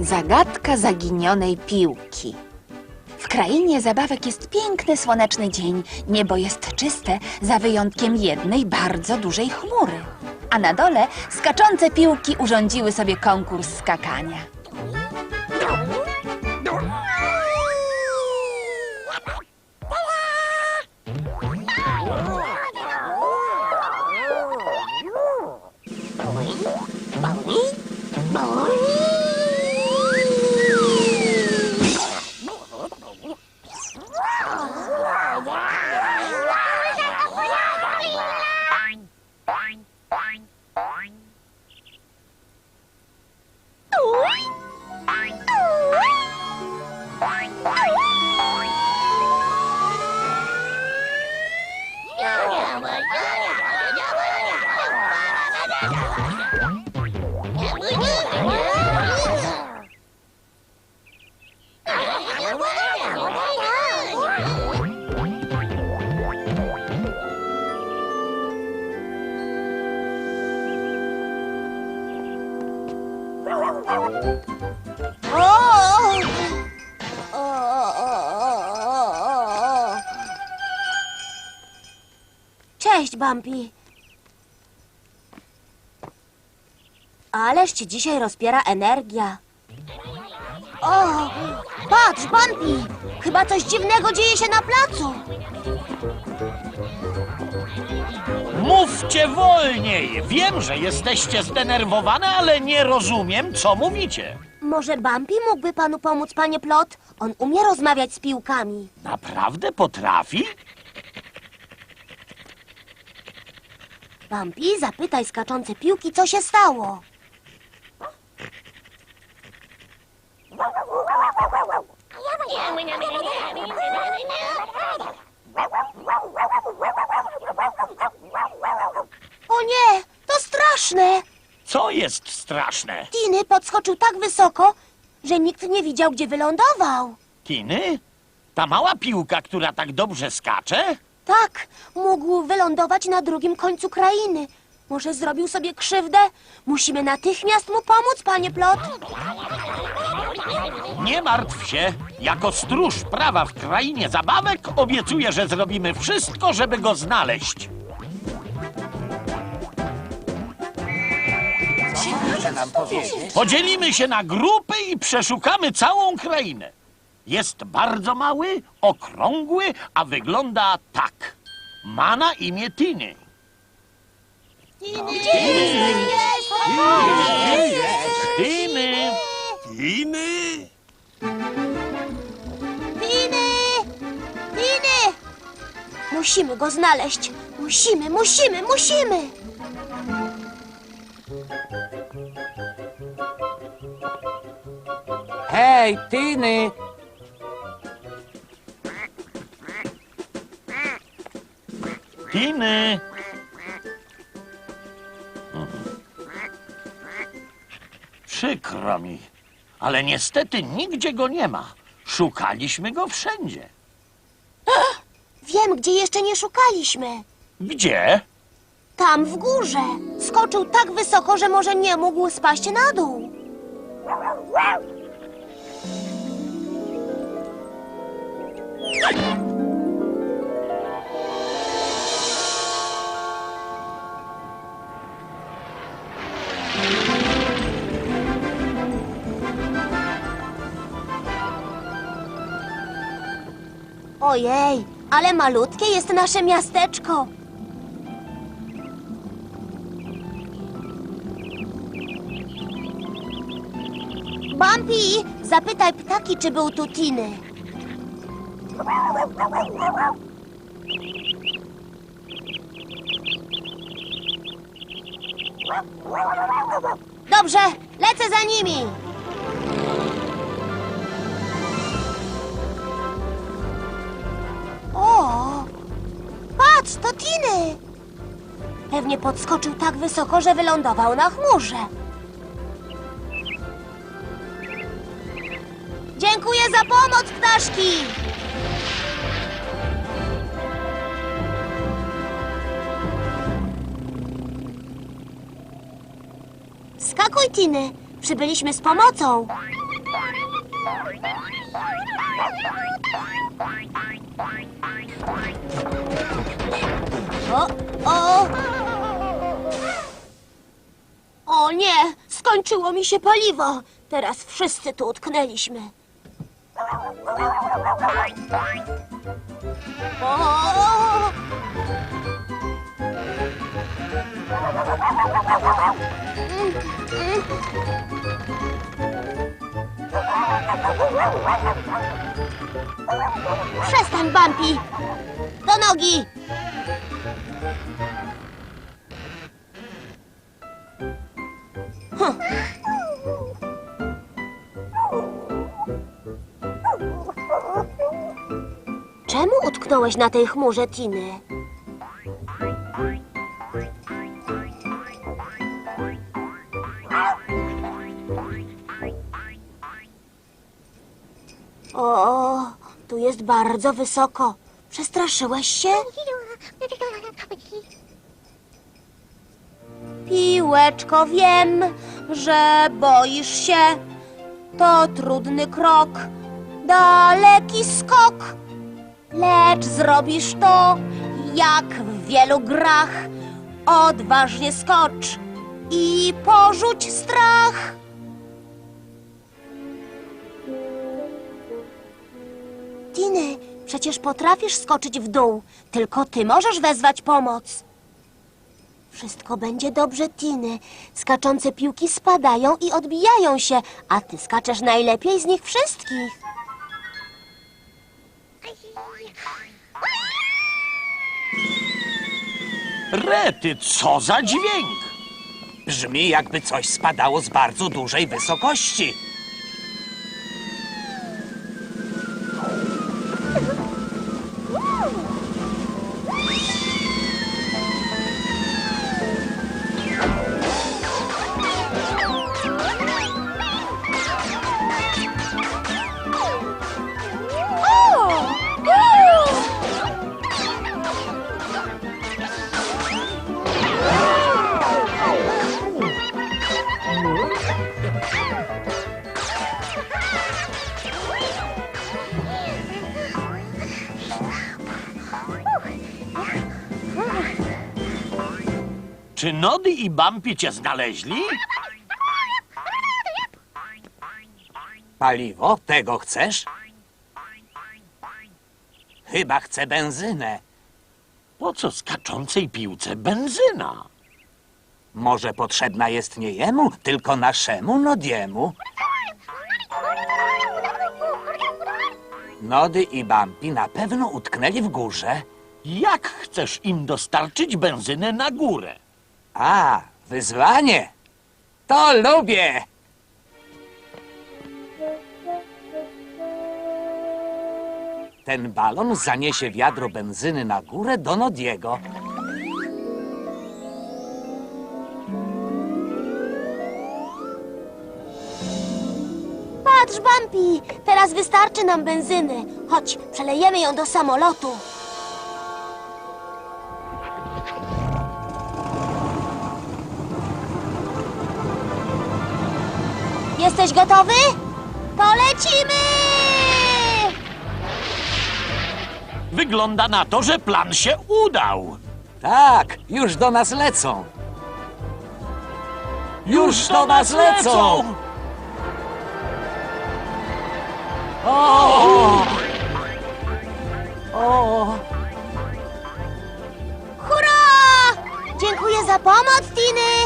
Zagadka zaginionej piłki. W krainie zabawek jest piękny słoneczny dzień. Niebo jest czyste, za wyjątkiem jednej bardzo dużej chmury. A na dole skaczące piłki urządziły sobie konkurs skakania. Cześć, Bumpy. Ależ ci dzisiaj rozpiera energia. O, patrz, Bumpy! Chyba coś dziwnego dzieje się na placu. Mówcie wolniej! Wiem, że jesteście zdenerwowane, ale nie rozumiem, co mówicie. Może Bumpy mógłby panu pomóc, panie Plot? On umie rozmawiać z piłkami. Naprawdę potrafi? Bumpy, zapytaj skaczące piłki, co się stało. O nie, to straszne! Co jest straszne? Tiny podskoczył tak wysoko, że nikt nie widział, gdzie wylądował. Tiny? Ta mała piłka, która tak dobrze skacze? Tak, mógł wylądować na drugim końcu krainy. Może zrobił sobie krzywdę? Musimy natychmiast mu pomóc, panie Plot. Nie martw się. Jako stróż prawa w krainie zabawek obiecuję, że zrobimy wszystko, żeby go znaleźć. Podzielimy się na grupy i przeszukamy całą krainę. Jest bardzo mały, okrągły, a wygląda tak. Ma na imię Tiny. Tiny! Tiny? Tiny! Tiny! Musimy go znaleźć. Musimy, musimy, musimy! Hej, Tiny! Tiny! Przykro mi, ale niestety nigdzie go nie ma. Szukaliśmy go wszędzie. Wiem, gdzie jeszcze nie szukaliśmy. Gdzie? Tam w górze. Skoczył tak wysoko, że może nie mógł spaść na dół. Ojej, ale malutkie jest nasze miasteczko. Bumpy, zapytaj ptaki, czy był tu Tiny. Dobrze, lecę za nimi. Patrz, to Tiny. Pewnie podskoczył tak wysoko, że wylądował na chmurze. Dziękuję za pomoc, ptaszki! Skakuj, Tiny. Przybyliśmy z pomocą. O, o! O nie! Skończyło mi się paliwo! Teraz wszyscy tu utknęliśmy. O! Przestań, Bumpy! Do nogi! Czemu utknąłeś na tej chmurze, Tiny? O, tu jest bardzo wysoko. Przestraszyłeś się? Piłeczko, wiem, że boisz się. To trudny krok, daleki skok. Lecz zrobisz to, jak w wielu grach. Odważnie skocz i porzuć strach. Tiny, przecież potrafisz skoczyć w dół. Tylko ty możesz wezwać pomoc. Wszystko będzie dobrze, Tiny. Skaczące piłki spadają i odbijają się, a ty skaczesz najlepiej z nich wszystkich. Rety, co za dźwięk! Brzmi jakby coś spadało z bardzo dużej wysokości. Czy Nody i Bumpy cię znaleźli? Paliwo? Tego chcesz? Chyba chcę benzynę. Po co skaczącej piłce benzyna? Może potrzebna jest nie jemu, tylko naszemu Nodiemu? Nody i Bumpy na pewno utknęli w górze. Jak chcesz im dostarczyć benzynę na górę? A, wyzwanie! To lubię! Ten balon zaniesie wiadro benzyny na górę do Nodiego. Patrz, Bumpy, teraz wystarczy nam benzyny. Chodź, przelejemy ją do samolotu. Jesteś gotowy? To lecimy! Wygląda na to, że plan się udał. Tak, już do nas lecą. Już do nas lecą! O! O! Hurra! Dziękuję za pomoc, Tiny!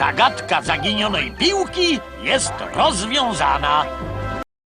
Zagadka zaginionej piłki jest rozwiązana.